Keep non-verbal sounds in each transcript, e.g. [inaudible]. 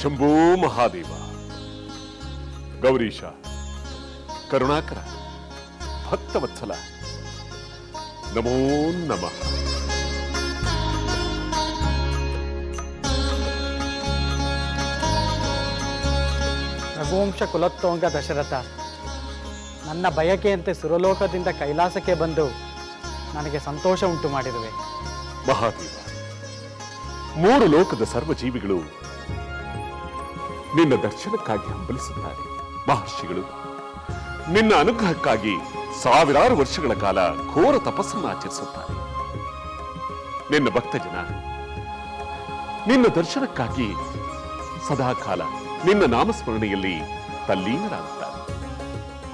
शंभू महादेवा गौरीशा ಕರುಣಾಕರ ಭಕ್ತವತ್ಸಲ. ನಮೋ ನಮಃ. ರಘುವಂಶ ಕುಲತ್ತೋಂಗ ದಶರಥ ನನ್ನ ಬಯಕೆಯಂತೆ ಸುರಲೋಕದಿಂದ ಕೈಲಾಸಕ್ಕೆ ಬಂದು ನನಗೆ ಸಂತೋಷ ಉಂಟು ಮಾಡಿರುವೆ. ಮಹಾದೇವ ಮೂರು ಲೋಕದ ಸರ್ವ ಜೀವಿಗಳು ನಿನ್ನ ದರ್ಶನಕ್ಕಾಗಿ ಹಂಬಲಿಸುತ್ತಾರೆ. ಮಹರ್ಷಿಗಳು ನಿನ್ನ ಅನುಗ್ರಹಕ್ಕಾಗಿ ಸಾವಿರಾರು ವರ್ಷಗಳ ಕಾಲ ಘೋರ ತಪಸ್ಸನ್ನು ಆಚರಿಸುತ್ತಾರೆ. ನಿನ್ನ ಭಕ್ತ ಜನ ನಿನ್ನ ದರ್ಶನಕ್ಕಾಗಿ ಸದಾ ಕಾಲ ನಿನ್ನ ನಾಮಸ್ಮರಣೆಯಲ್ಲಿ ತಲ್ಲೀನರಾಗುತ್ತಾರೆ.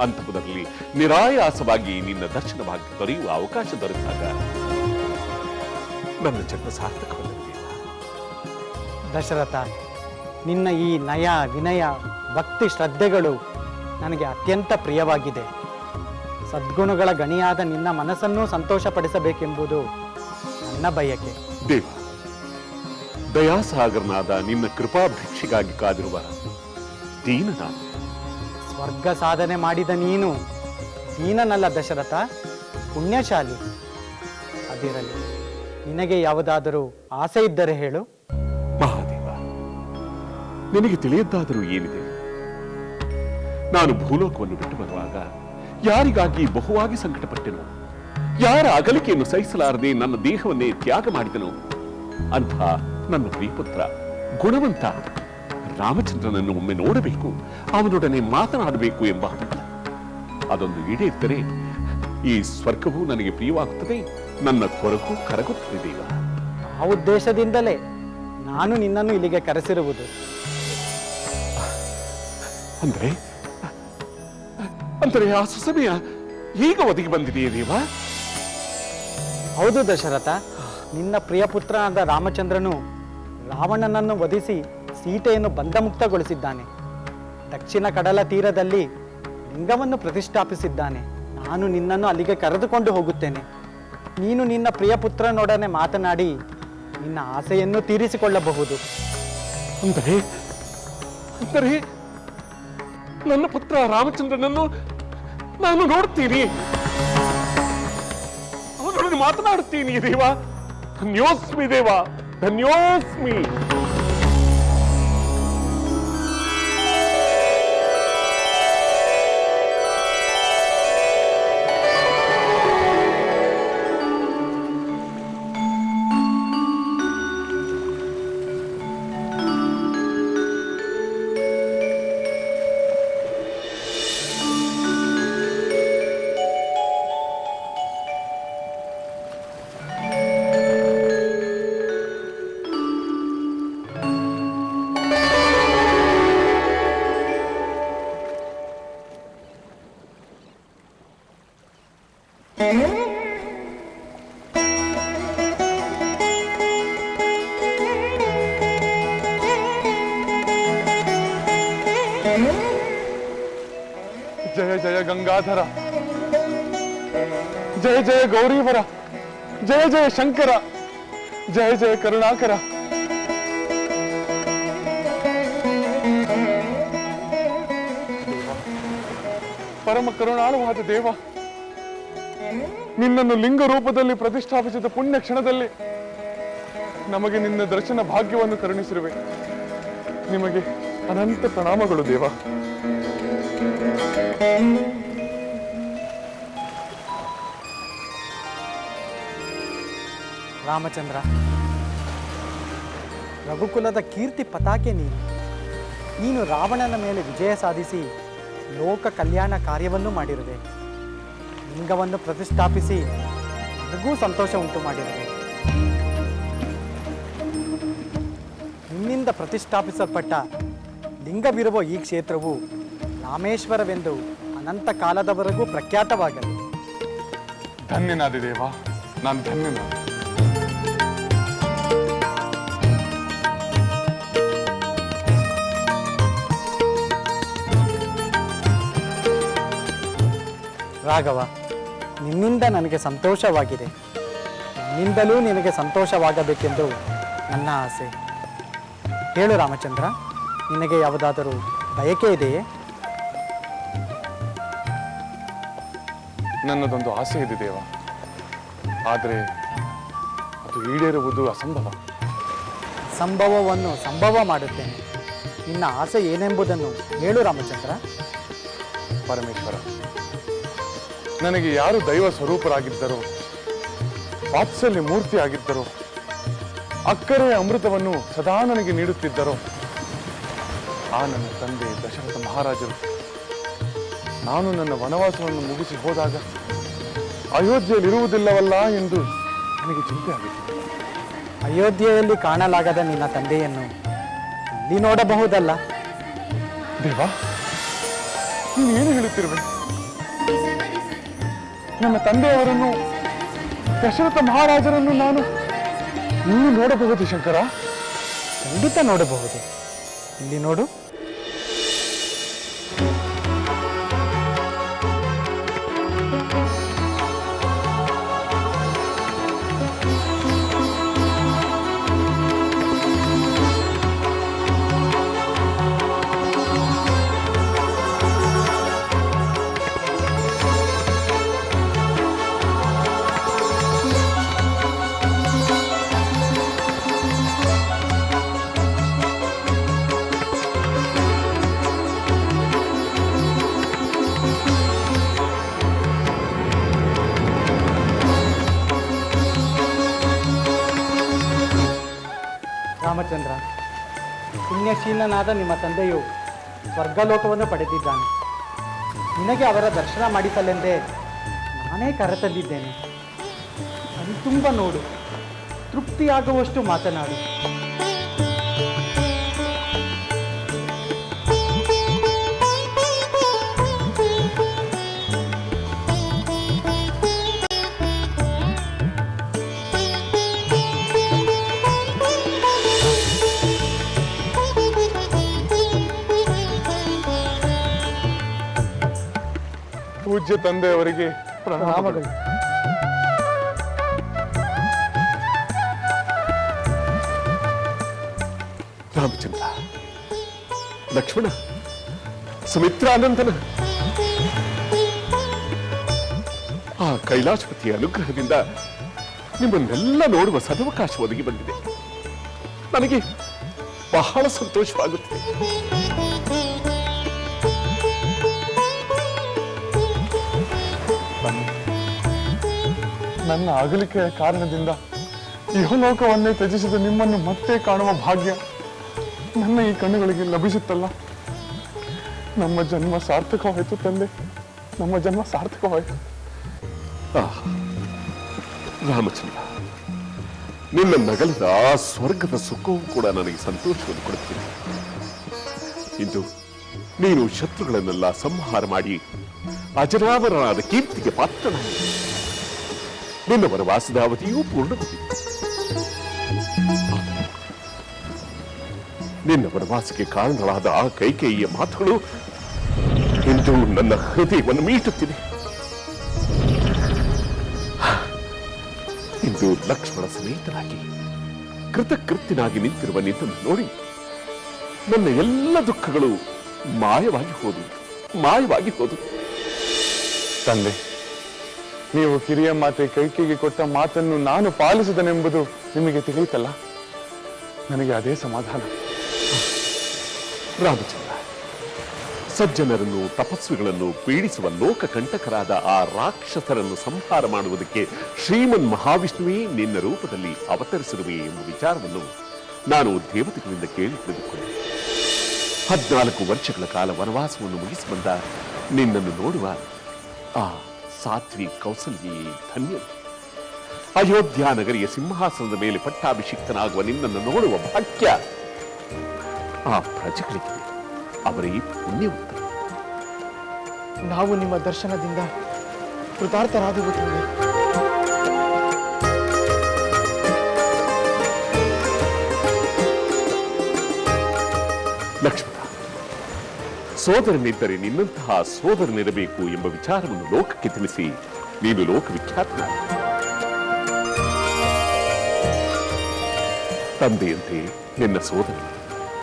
ಅಂಥವುದರಲ್ಲಿ ನಿರಾಯಾಸವಾಗಿ ನಿನ್ನ ದರ್ಶನ ಭಾಗ್ಯ ದೊರೆಯುವ ಅವಕಾಶ ದೊರೆತಾಗ ನನ್ನ ಜನ್ಮ ಸಾರ್ಥಕವಲ್ಲವೇ ದಶರಥ, ನಿನ್ನ ಈ ನಯ ವಿನಯ, ಭಕ್ತಿ ಶ್ರದ್ಧೆಗಳು ನನಗೆ ಅತ್ಯಂತ ಪ್ರಿಯವಾಗಿದೆ. ಸದ್ಗುಣಗಳ ಗಣಿಯಾದ ನಿನ್ನ ಮನಸ್ಸನ್ನೂ ಸಂತೋಷಪಡಿಸಬೇಕೆಂಬುದು ನನ್ನ ಬಯಕೆ. ದೇವ ದಯಾಸಾಗರನಾದ ನಿನ್ನ ಕೃಪಾಭಿಕ್ಷೆಗಾಗಿ ಕಾದಿರುವ ದೀನ ನಾನು ಸ್ವರ್ಗ ಸಾಧನೆ ಮಾಡಿದ ನೀನು ದೀನನಲ್ಲ ದಶರಥ ಪುಣ್ಯಶಾಲಿ. ಅದಿರಲಿ ನಿನಗೆ ಯಾವುದಾದರೂ ಆಸೆ ಇದ್ದರೆ ಹೇಳು. ಮಹಾದೇವ ನಿನಗೆ ತಿಳಿಯದ್ದಾದರೂ ಏನಿದೆ? ನಾನು ಭೂಲೋಕವನ್ನು ಬಿಟ್ಟು ಬರುವಾಗ ಯಾರಿಗಾಗಿ ಬಹುವಾಗಿ ಸಂಕಟಪಟ್ಟೆನು ಯಾರ ಅಗಲಿಕೆಯನ್ನು ಸಹಿಸಲಾರದೆ ನನ್ನ ದೇಹವನ್ನೇ ತ್ಯಾಗ ಮಾಡಿದನು ಅಂಥ ನನ್ನ ಪ್ರಿಯಪುತ್ರ ಗುಣವಂತ ರಾಮಚಂದ್ರನನ್ನು ಒಮ್ಮೆ ನೋಡಬೇಕು ಅವನೊಡನೆ ಮಾತನಾಡಬೇಕು ಎಂಬ ಹಂಬಲ ಅದೊಂದು ಈಡೇರಿದರೆ ಈ ಸ್ವರ್ಗವು ನನಗೆ ಪ್ರಿಯವಾಗುತ್ತದೆ ನನ್ನ ಕೊರಗು ಕರಗುತ್ತದೆ ದೇವ. ಆ ಉದ್ದೇಶದಿಂದಲೇ ನಾನು ನಿನ್ನನ್ನು ಇಲ್ಲಿಗೆ ಕರೆಸಿರುವುದು. ಅಂದ್ರೆ ಅಂದರೆ ಆ ಸುಸಮಯ ಈಗ ಒದಗಿ ಬಂದಿದೆಯೇ ದೇವ? ಹೌದು ದಶರಥ. ನಿನ್ನ ಪ್ರಿಯ ಪುತ್ರನಾದ ರಾಮಚಂದ್ರನು ರಾವಣನನ್ನು ವಧಿಸಿ ಸೀತೆಯನ್ನು ಬಂಧಮುಕ್ತಗೊಳಿಸಿದ್ದಾನೆ. ದಕ್ಷಿಣ ಕಡಲ ತೀರದಲ್ಲಿ ಲಿಂಗವನ್ನು ಪ್ರತಿಷ್ಠಾಪಿಸಿದ್ದಾನೆ. ನಾನು ನಿನ್ನನ್ನು ಅಲ್ಲಿಗೆ ಕರೆದುಕೊಂಡು ಹೋಗುತ್ತೇನೆ. ನೀನು ನಿನ್ನ ಪ್ರಿಯ ಪುತ್ರನೊಡನೆ ಮಾತನಾಡಿ ನಿನ್ನ ಆಸೆಯನ್ನು ತೀರಿಸಿಕೊಳ್ಳಬಹುದು. ಅಂದರೆ ಅಂದರೆ ನನ್ನ ಪುತ್ರ ರಾಮಚಂದ್ರನನ್ನು ನಾನು ನೋಡ್ತೀನಿ. ಅವನೊಡನೆ ಮಾತನಾಡ್ತೀನಿ ದೇವ. ಧನ್ಯೋಸ್ಮಿ ದೇವ. ಧನ್ಯೋಸ್ಮಿ. ಜಯ ಗೌರೀವರ, ಜಯ ಜಯ ಶಂಕರ, ಜಯ ಜಯ ಕರುಣಾಕರ. ಪರಮ ಕರುಣಾಳುವಾದ ದೇವ, ನಿನ್ನನ್ನು ಲಿಂಗ ರೂಪದಲ್ಲಿ ಪ್ರತಿಷ್ಠಾಪಿಸಿದ ಪುಣ್ಯ ಕ್ಷಣದಲ್ಲಿ ನಮಗೆ ನಿನ್ನ ದರ್ಶನ ಭಾಗ್ಯವನ್ನು ಕರುಣಿಸಿರುವೆ ನಿಮಗೆ ಅನಂತ ಪ್ರಣಾಮಗಳು ದೇವ. ರಾಮಚಂದ್ರ. ರಘುಕುಲದ ಕೀರ್ತಿ ಪತಾಕೆ ನೀನು. ನೀನು ರಾವಣನ ಮೇಲೆ ವಿಜಯ ಸಾಧಿಸಿ ಲೋಕ ಕಲ್ಯಾಣ ಕಾರ್ಯವನ್ನು ಮಾಡಿರುವೆ. ಲಿಂಗವನ್ನು ಪ್ರತಿಷ್ಠಾಪಿಸಿ ನನಗೂ ಸಂತೋಷ ಉಂಟು ಮಾಡಿರುವೆ. ನಿನ್ನಿಂದ ಪ್ರತಿಷ್ಠಾಪಿಸಲ್ಪಟ್ಟ ಲಿಂಗವಿರುವ ಈ ಕ್ಷೇತ್ರವು ರಾಮೇಶ್ವರವೆಂದು ಅನಂತ ಕಾಲದವರೆಗೂ ಪ್ರಖ್ಯಾತವಾಗಲಿ. ಧನ್ಯನಾದೆ ದೇವ, ನಾನು ಧನ್ಯನಾದೆ. ರಾಘವ ನಿನ್ನಿಂದ ನನಗೆ ಸಂತೋಷವಾಗಿದೆ. ನಿನ್ನಿಂದಲೂ ನಿನಗೆ ಸಂತೋಷವಾಗಬೇಕೆಂದು ನನ್ನ ಆಸೆ. ಹೇಳು ರಾಮಚಂದ್ರ ನಿನಗೆ ಯಾವುದಾದರೂ ಬಯಕೆ ಇದೆಯೇ? ನನ್ನದೊಂದು ಆಸೆ ಇದೆ ದೇವ. ಆದರೆ ಅದು ಈಡೇರುವುದು ಅಸಂಭವ. ಸಂಭವವನ್ನು ಸಂಭವ ಮಾಡುತ್ತೇನೆ. ನಿನ್ನ ಆಸೆ ಏನೆಂಬುದನ್ನು ಹೇಳು ರಾಮಚಂದ್ರ. ಪರಮೇಶ್ವರ ನನಗೆ ಯಾರು ದೈವ ಸ್ವರೂಪರಾಗಿದ್ದರು? ವಾತ್ಸಲ್ಯ ಮೂರ್ತಿ ಆಗಿದ್ದರು? ಅಕ್ಕರೆಯ ಅಮೃತವನ್ನು ಸದಾ ನನಗೆ ನೀಡುತ್ತಿದ್ದರು. ಆ ನನ್ನ ತಂದೆ ದಶರಥ ಮಹಾರಾಜರು. ನಾನು ನನ್ನ ವನವಾಸವನ್ನು ಮುಗಿಸಿ ಹೋದಾಗ ಅಯೋಧ್ಯೆಯಲ್ಲಿರುವುದಿಲ್ಲವಲ್ಲ ಎಂದು ನನಗೆ ಚಿಂತೆ ಆಗಿತ್ತು ಅಯೋಧ್ಯೆಯಲ್ಲಿ ಕಾಣಲಾಗದ ನಿನ್ನ ತಂದೆಯನ್ನು ನೀ ನೋಡಬಹುದಲ್ಲ? ದೇವಾ ನೀನು ಏನು ಹೇಳುತ್ತಿರುವೆ? ನನ್ನ ತಂದೆಯವರನ್ನು ದಶರಥ ಮಹಾರಾಜರನ್ನು ನಾನು ನೀನು ನೋಡಬಹುದು ಶಂಕರ? ಖಂಡಿತ ನೋಡಬಹುದು. ಇಲ್ಲಿ ನೋಡು. ರಾಮಚಂದ್ರ. ಪುಣ್ಯಶೀಲನಾದ ನಿಮ್ಮ ತಂದೆಯು ಸ್ವರ್ಗಲೋಕವನ್ನು ಪಡೆದಿದ್ದಾನೆ. ನಿನಗೆ ಅವರ ದರ್ಶನ ಮಾಡಿಸಲೆಂದೇ ನಾನೇ ಕರೆತಂದಿದ್ದೇನೆ. ತುಂಬ ನೋಡು. ತೃಪ್ತಿಯಾಗುವಷ್ಟು ಮಾತನಾಡು. ಪೂಜ್ಯ ತಂದೆಯವರಿಗೆ ಪ್ರಣಾಮಗಳು. ರಾಮಚಂದ್ರ ಲಕ್ಷ್ಮಣ ಸುಮಿತ್ರಾನಂದನ ಆ ಕೈಲಾಸಪತಿಯ ಅನುಗ್ರಹದಿಂದ ನಿಮ್ಮನ್ನೆಲ್ಲ ನೋಡುವ ಸದವಕಾಶ ಒದಗಿ ಬಂದಿದೆ. ನನಗೆ ಬಹಳ ಸಂತೋಷವಾಗುತ್ತಿದೆ. ನನ್ನ ಅಗಲಿಕೆಯ ಕಾರಣದಿಂದ ಯಹಲೋಕವನ್ನೇ ತ್ಯಜಿಸಿದ ನಿಮ್ಮನ್ನು ಮತ್ತೆ ಕಾಣುವ ಭಾಗ್ಯ ನನ್ನ ಈ ಕಣ್ಣುಗಳಿಗೆ ಲಭಿಸುತ್ತಲ್ಲ. ನಮ್ಮ ಜನ್ಮ ಸಾರ್ಥಕವಾಯಿತು ತಂದೆ. ನಮ್ಮ ಜನ್ಮ ಸಾರ್ಥಕವಾಯಿತು. ರಾಮಚಂದ್ರ, ನಿನ್ನ ನಗಲದ ಆ ಸ್ವರ್ಗದ ಸುಖವೂ ಕೂಡ ನನಗೆ ಸಂತೋಷವನ್ನು ಕೊಡುತ್ತಿದೆ. ಇಂದು ನೀನು ಶತ್ರುಗಳನ್ನೆಲ್ಲ ಸಂಹಾರ ಮಾಡಿ ಅಜರಾಮರನಾದ ಕೀರ್ತಿಗೆ ಪಾತ್ರನಾಗಿ ನಿನ್ನ ವಾಸದ ಅವಧಿಯೂ ಪೂರ್ಣಗೊಂಡಿತು ನಿನ್ನ ವನವಾಸಕ್ಕೆ ಕಾರಣರಾದ ಆ ಕೈಕೇಯಿಯ ಮಾತುಗಳು ಇಂದು ನನ್ನ ಹೃದಯವನ್ನು ಮೀಟುತ್ತಿದೆ ಇಂದು ಲಕ್ಷ್ಮಣ ಸಮೇತನಾಗಿ ಕೃತಕೃತ್ಯನಾಗಿ ನಿಂತಿರುವ ನಿನ್ನನ್ನು ನೋಡಿ ನನ್ನ ಎಲ್ಲ ದುಃಖಗಳು ಮಾಯವಾಗಿ ಹೋದು ಮಾಯವಾಗಿ ಹೋದು ತಂದೆ ನೀವು ಕಿರಿಯ ಮಾತೆ ಕೈಕೆಗೆ ಕೊಟ್ಟ ಮಾತನ್ನು ನಾನು ಪಾಲಿಸಿದನೆಂಬುದು ನಿಮಗೆ ತಿಳಿಯಿತಲ್ಲ? ನನಗೆ ಅದೇ ಸಮಾಧಾನ. ರಾಮಚಂದ್ರ, ಸಜ್ಜನರನ್ನು, ತಪಸ್ವಿಗಳನ್ನು ಪೀಡಿಸುವ ಲೋಕಕಂಟಕರಾದ ಆ ರಾಕ್ಷಸರನ್ನು ಸಂಹಾರ ಮಾಡುವುದಕ್ಕೆ ಶ್ರೀಮನ್ ಮಹಾವಿಷ್ಣುವೇ ನಿನ್ನ ರೂಪದಲ್ಲಿ ಅವತರಿಸಿರುವೆ ಎಂಬ ವಿಚಾರವನ್ನು ನಾನು ದೇವತೆಗಳಿಂದ ಕೇಳಿ ತಿಳಿದುಕೊಂಡೆ. ಹದಿನಾಲ್ಕು ವರ್ಷಗಳ ಕಾಲ ವನವಾಸವನ್ನು ಮುಗಿಸಿ ಬಂದ ನಿನ್ನನ್ನು ನೋಡುವ ಆ ಸಾಧ್ವಿ ಕೌಸಲ್ಯ ಧನ್ಯರು ಅಯೋಧ್ಯ ನಗರಿಯ ಸಿಂಹಾಸನದ ಮೇಲೆ ಪಟ್ಟಾಭಿಷಿಕ್ತನಾಗುವ ನಿನ್ನನ್ನು ನೋಡುವ ಭಾಗ್ಯ ಆ ಪ್ರಜೆಗಳಿಗೆ. ಅವರೇ ಉತ್ತರ ನಾವು ನಿಮ್ಮ ದರ್ಶನದಿಂದ ಕೃತಾರ್ಥರಾದೆವು ತಂದೆ ಲಕ್ಷ್ಮಣ ಸೋದರನಿದ್ದರೆ ನಿನ್ನಂತಹ ಸೋದರನಿರಬೇಕು ಎಂಬ ವಿಚಾರವನ್ನು ಲೋಕಕ್ಕೆ ತಿಳಿಸಿ. ನೀನು ಲೋಕವಿಖ್ಯಾತನಾದ ತಂದೆಯಂತೆ ನಿನ್ನ ಸೋದರ,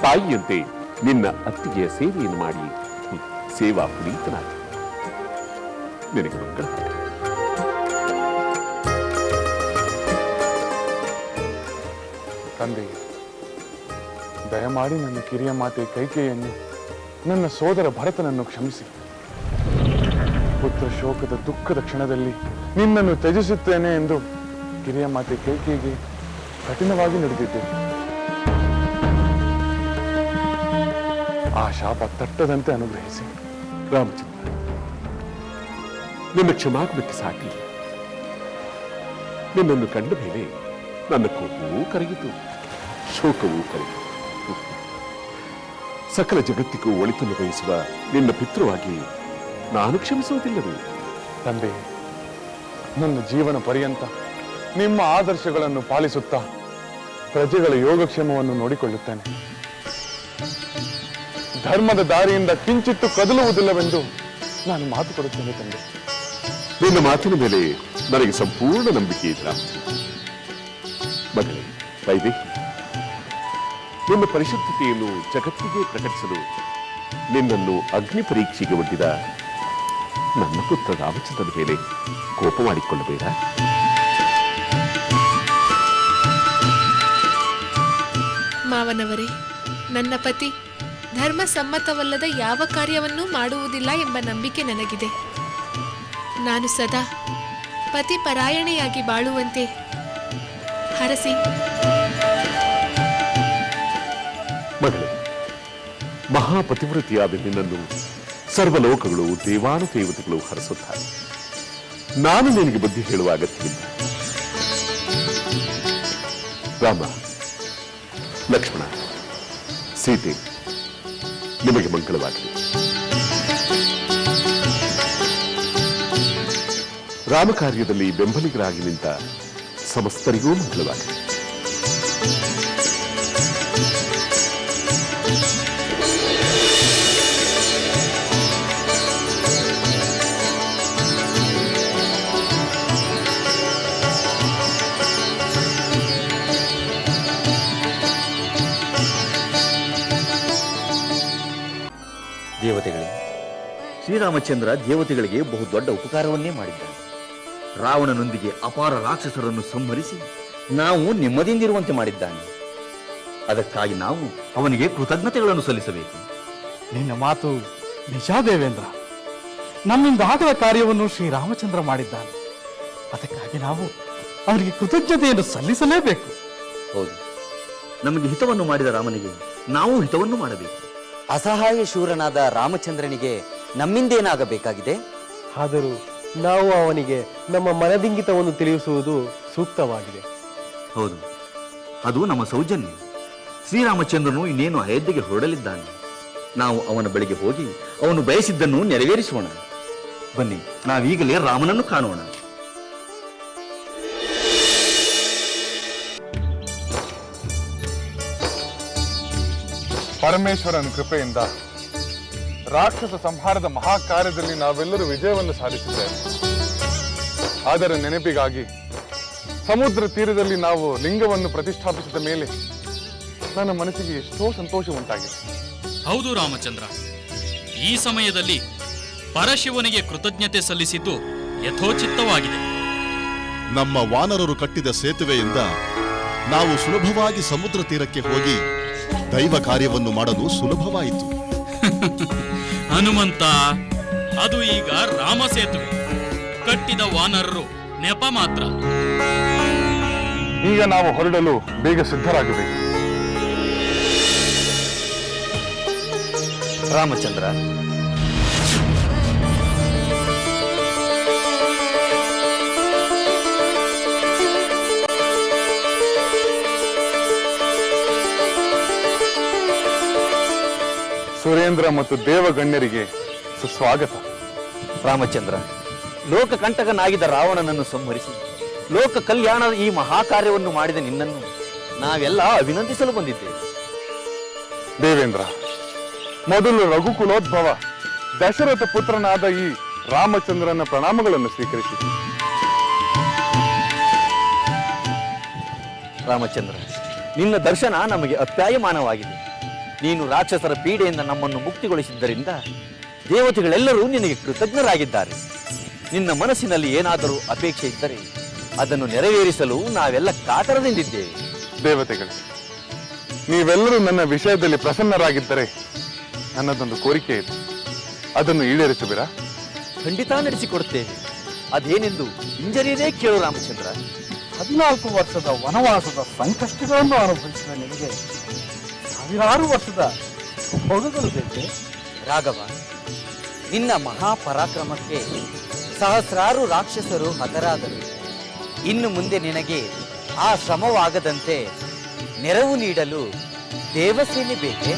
ತಾಯಿಯಂತೆ ನಿನ್ನ ಅತ್ತಿಗೆಯ ಸೇವೆಯನ್ನು ಮಾಡಿ. ಸೇವಾ ಪ್ರೀತನಾಗಿ ನಿನಗೆ ಮಕ್ಕಳ. ತಂದೆ ದಯಮಾಡಿ ನನ್ನ ಕಿರಿಯ ಮಾತೆ ಕೈಕೇಯನ್ನು ನನ್ನ ಸೋದರ ಭರತನನ್ನು ಕ್ಷಮಿಸಿ. ಪುತ್ರ ಶೋಕದ ದುಃಖದ ಕ್ಷಣದಲ್ಲಿ ನಿನ್ನನ್ನು ತ್ಯಜಿಸುತ್ತೇನೆ ಎಂದು ಕಿರಿಯ ಮಾತೆ ಕೈಕೇಯಿಗೆ ಕಠಿಣವಾಗಿ ನಡೆದಿದ್ದೆ. ಆ ಶಾಪ ತಟ್ಟದಂತೆ ಅನುಗ್ರಹಿಸಿ. ರಾಮಚಂದ್ರ, ನಿನ್ನ ಕ್ಷಮಾಗುಣಕ್ಕೆ ಸಾಟಿ. ನಿನ್ನನ್ನು ಕಂಡ ಮೇಲೆ ನನ್ನ ಕೋಪವೂ ಕರಗಿತು. ಶೋಕವೂ ಕರಗಿತು. ಸಕಲ ಜಗತ್ತಿಗೂ ಒಳಿತನ್ನು ಬಯಸುವ ನಿನ್ನ ಪಿತೃವಾಗಿ ನಾನು ಕ್ಷಮಿಸುವುದಿಲ್ಲವೇ? ತಂದೆ ನನ್ನ ಜೀವನ ಪರ್ಯಂತ ನಿಮ್ಮ ಆದರ್ಶಗಳನ್ನು ಪಾಲಿಸುತ್ತಾ ಪ್ರಜೆಗಳ ಯೋಗಕ್ಷೇಮವನ್ನು ನೋಡಿಕೊಳ್ಳುತ್ತೇನೆ. ಧರ್ಮದ ದಾರಿಯಿಂದ ಕಿಂಚಿತ್ತು ಕದಲುವುದಿಲ್ಲವೆಂದು ನಾನು ಮಾತು ಕೊಡುತ್ತೇನೆ ತಂದೆ. ನಿನ್ನ ಮಾತಿನ ಮೇಲೆ ನನಗೆ ಸಂಪೂರ್ಣ ನಂಬಿಕೆ ಇಲ್ಲ ಮಗಳೇ ವೈದೇಹಿ ನಿನ್ನ ಪರಿಶುದ್ಧತೆಯನ್ನು ಜಗತ್ತಿಗೆ ಪ್ರಕಟಿಸಲು ನಿನ್ನನ್ನು ಅಗ್ನಿ ಪರೀಕ್ಷೆಗೆ ಒಡ್ಡಿದ ನನ್ನ ಪುತ್ರ ರಾಮಚಂದ್ರನ ಮೇಲೆ ಕೋಪ ಮಾಡಿಕೊಳ್ಳಬೇಡ. ಮಾವನವರೇ, ನನ್ನ ಪತಿ ಧರ್ಮ ಸಮ್ಮತವಲ್ಲದ ಯಾವ ಕಾರ್ಯವನ್ನೂ ಮಾಡುವುದಿಲ್ಲ ಎಂಬ ನಂಬಿಕೆ ನನಗಿದೆ. ನಾನು ಸದಾ ಪತಿ ಪರಾಯಣೆಯಾಗಿ ಬಾಳುವಂತೆ ಹರಸಿ ಮಹಾಪತಿವ್ರತಿಯಾದ ನಿನ್ನನ್ನು ಸರ್ವಲೋಕಗಳು, ದೇವಾನುದೇವತೆಗಳು ಹರಸುತ್ತಾರೆ. ನಾನು ನಿನಗೆ ಬುದ್ಧಿ ಹೇಳುವ ಅಗತ್ಯವಿಲ್ಲ. ರಾಮ, ಲಕ್ಷ್ಮಣ, ಸೀತೆ, ನಿಮಗೆ ಮಂಗಳವಾಗಲಿ. ರಾಮ ಕಾರ್ಯದಲ್ಲಿ ಬೆಂಬಲಿಗರಾಗಿ ನಿಂತ ಸಮಸ್ತರಿಗೂ ಮಂಗಳವಾಗಲಿ. ಶ್ರೀರಾಮಚಂದ್ರ ದೇವತೆಗಳಿಗೆ ಬಹು ದೊಡ್ಡ ಉಪಕಾರವನ್ನೇ ಮಾಡಿದ್ದಾನೆ. ರಾವಣನೊಂದಿಗೆ ಅಪಾರ ರಾಕ್ಷಸರನ್ನು ಸಂಹರಿಸಿ ನಾವು ನೆಮ್ಮದಿಯಿಂದಿರುವಂತೆ ಮಾಡಿದ್ದಾನೆ. ಅದಕ್ಕಾಗಿ ನಾವು ಅವನಿಗೆ ಕೃತಜ್ಞತೆಗಳನ್ನು ಸಲ್ಲಿಸಬೇಕು. ನಿನ್ನ ಮಾತು ನಿಜ ದೇವೇಂದ್ರ. ನಮ್ಮಿಂದ ಆಗದ ಕಾರ್ಯವನ್ನು ಶ್ರೀರಾಮಚಂದ್ರ ಮಾಡಿದ್ದಾನೆ. ಅದಕ್ಕಾಗಿ ನಾವು ಅವರಿಗೆ ಕೃತಜ್ಞತೆಯನ್ನು ಸಲ್ಲಿಸಲೇಬೇಕು. ಹೌದು. ನಮಗೆ ಹಿತವನ್ನು ಮಾಡಿದ ರಾಮನಿಗೆ ನಾವು ಹಿತವನ್ನು ಮಾಡಬೇಕು. ಅಸಹಾಯ ಶೂರನಾದ ರಾಮಚಂದ್ರನಿಗೆ ನಮ್ಮಿಂದೇನಾಗಬೇಕಾಗಿದೆ? ಆದರೂ ನಾವು ಅವನಿಗೆ ನಮ್ಮ ಮನದಿಂಗಿತವನ್ನು ತಿಳಿಸುವುದು ಸೂಕ್ತವಾಗಿದೆ. ಹೌದು ಅದು ನಮ್ಮ ಸೌಜನ್ಯ. ಶ್ರೀರಾಮಚಂದ್ರನು ಇನ್ನೇನು ಅಯೋಧ್ಯೆಗೆ ಹೊರಡಲಿದ್ದಾನೆ? ನಾವು ಅವನ ಬಳಿಗೆ ಹೋಗಿ ಅವನು ಬಯಸಿದ್ದನ್ನು ನೆರವೇರಿಸೋಣ. ಬನ್ನಿ ನಾವೀಗಲೇ ರಾಮನನ್ನು ಕಾಣೋಣ. ಪರಮೇಶ್ವರನ ಕೃಪೆಯಿಂದ ರಾಕ್ಷಸ ಸಂಹಾರದ ಮಹಾಕಾರ್ಯದಲ್ಲಿ ನಾವೆಲ್ಲರೂ ವಿಜಯವನ್ನು ಸಾಧಿಸಿದ್ದೇವೆ. ಆದರೆ ನೆನಪಿಗಾಗಿ ಸಮುದ್ರ ತೀರದಲ್ಲಿ ನಾವು ಲಿಂಗವನ್ನು ಪ್ರತಿಷ್ಠಾಪಿಸಿದ ಮೇಲೆ ನನ್ನ ಮನಸ್ಸಿಗೆ ಎಷ್ಟೋ ಸಂತೋಷ ಉಂಟಾಗಿದೆ. ಹೌದು ರಾಮಚಂದ್ರ. ಈ ಸಮಯದಲ್ಲಿ ಪರಶಿವನಿಗೆ ಕೃತಜ್ಞತೆ ಸಲ್ಲಿಸಿದ್ದು ಯಥೋಚಿತ್ತವಾಗಿದೆ ನಮ್ಮ ವಾನರರು ಕಟ್ಟಿದ ಸೇತುವೆಯಿಂದ ನಾವು ಸುಲಭವಾಗಿ ಸಮುದ್ರ ತೀರಕ್ಕೆ ಹೋಗಿ ದೈವ ಕಾರ್ಯವನ್ನು ಮಾಡಲು ಸುಲಭವಾಯಿತು. [laughs] ಹನುಮಂತ ಅದು ಈಗ ರಾಮ ಸೇತುವೆ. ಕಟ್ಟಿದ ವಾನರರು ನೆಪ ಮಾತ್ರ. ಈಗ ನಾವು ಹೊರಡಲು ಬೇಗ ಸಿದ್ಧರಾಗಬೇಕು. ರಾಮಚಂದ್ರ ಸುರೇಂದ್ರ ಮತ್ತು ದೇವಗಣ್ಯರಿಗೆ ಸುಸ್ವಾಗತ. ರಾಮಚಂದ್ರ ಲೋಕ ಕಂಟಕನಾಗಿದ್ದ ರಾವಣನನ್ನು ಸಂಹರಿಸಿ ಲೋಕ ಕಲ್ಯಾಣದ ಈ ಮಹಾಕಾರ್ಯವನ್ನು ಮಾಡಿದ ನಿನ್ನನ್ನು ನಾವೆಲ್ಲ ಅಭಿನಂದಿಸಲು ಬಂದಿದ್ದೇವೆ. ದೇವೇಂದ್ರ ಮೊದಲು ರಘುಕುಲೋದ್ಭವ ದಶರಥ ಪುತ್ರನಾದ ಈ ರಾಮಚಂದ್ರನ ಪ್ರಣಾಮಗಳನ್ನು ಸ್ವೀಕರಿಸಿ. ರಾಮಚಂದ್ರ ನಿನ್ನ ದರ್ಶನ ನಮಗೆ ಅಪ್ಯಾಯಮಾನವಾಗಿದೆ ನೀನು ರಾಕ್ಷಸರ ಪೀಡೆಯಿಂದ ನಮ್ಮನ್ನು ಮುಕ್ತಿಗೊಳಿಸಿದ್ದರಿಂದ ದೇವತೆಗಳೆಲ್ಲರೂ ನಿನಗೆ ಕೃತಜ್ಞರಾಗಿದ್ದಾರೆ. ನಿನ್ನ ಮನಸ್ಸಿನಲ್ಲಿ ಏನಾದರೂ ಅಪೇಕ್ಷೆ ಇದ್ದರೆ ಅದನ್ನು ನೆರವೇರಿಸಲು ನಾವೆಲ್ಲ ಕಾತರದಿಂದಿದ್ದೇವೆ. ದೇವತೆಗಳು ನೀವೆಲ್ಲರೂ ನನ್ನ ವಿಷಯದಲ್ಲಿ ಪ್ರಸನ್ನರಾಗಿದ್ದರೆ ನನ್ನದೊಂದು ಕೋರಿಕೆ ಇದೆ. ಅದನ್ನು ಈಡೇರಿಸುವಿರಾ? ಖಂಡಿತ ನಡೆಸಿಕೊಡುತ್ತೇವೆ. ಅದೇನೆಂದು ಇಂಜರಿಯದೇ ಕೇಳು ರಾಮಚಂದ್ರ. ಹದಿನಾಲ್ಕು ವರ್ಷದ ವನವಾಸದ ಸಂಕಷ್ಟಗಳನ್ನು ಅನುಭವಿಸಿದ ನಿಮಗೆ ಸಾವಿರಾರು ವರ್ಷದ ಭೋಗಗಳು ಬೇಕೆ? ರಾಘವ, ನಿನ್ನ ಮಹಾಪರಾಕ್ರಮಕ್ಕೆ ಸಹಸ್ರಾರು ರಾಕ್ಷಸರು ಹತರಾದರು. ಇನ್ನು ಮುಂದೆ ನಿನಗೆ ಆ ಶ್ರಮವಾಗದಂತೆ ನೆರವು ನೀಡಲು ದೇವಸೇನೆ ಬೇಕೆ?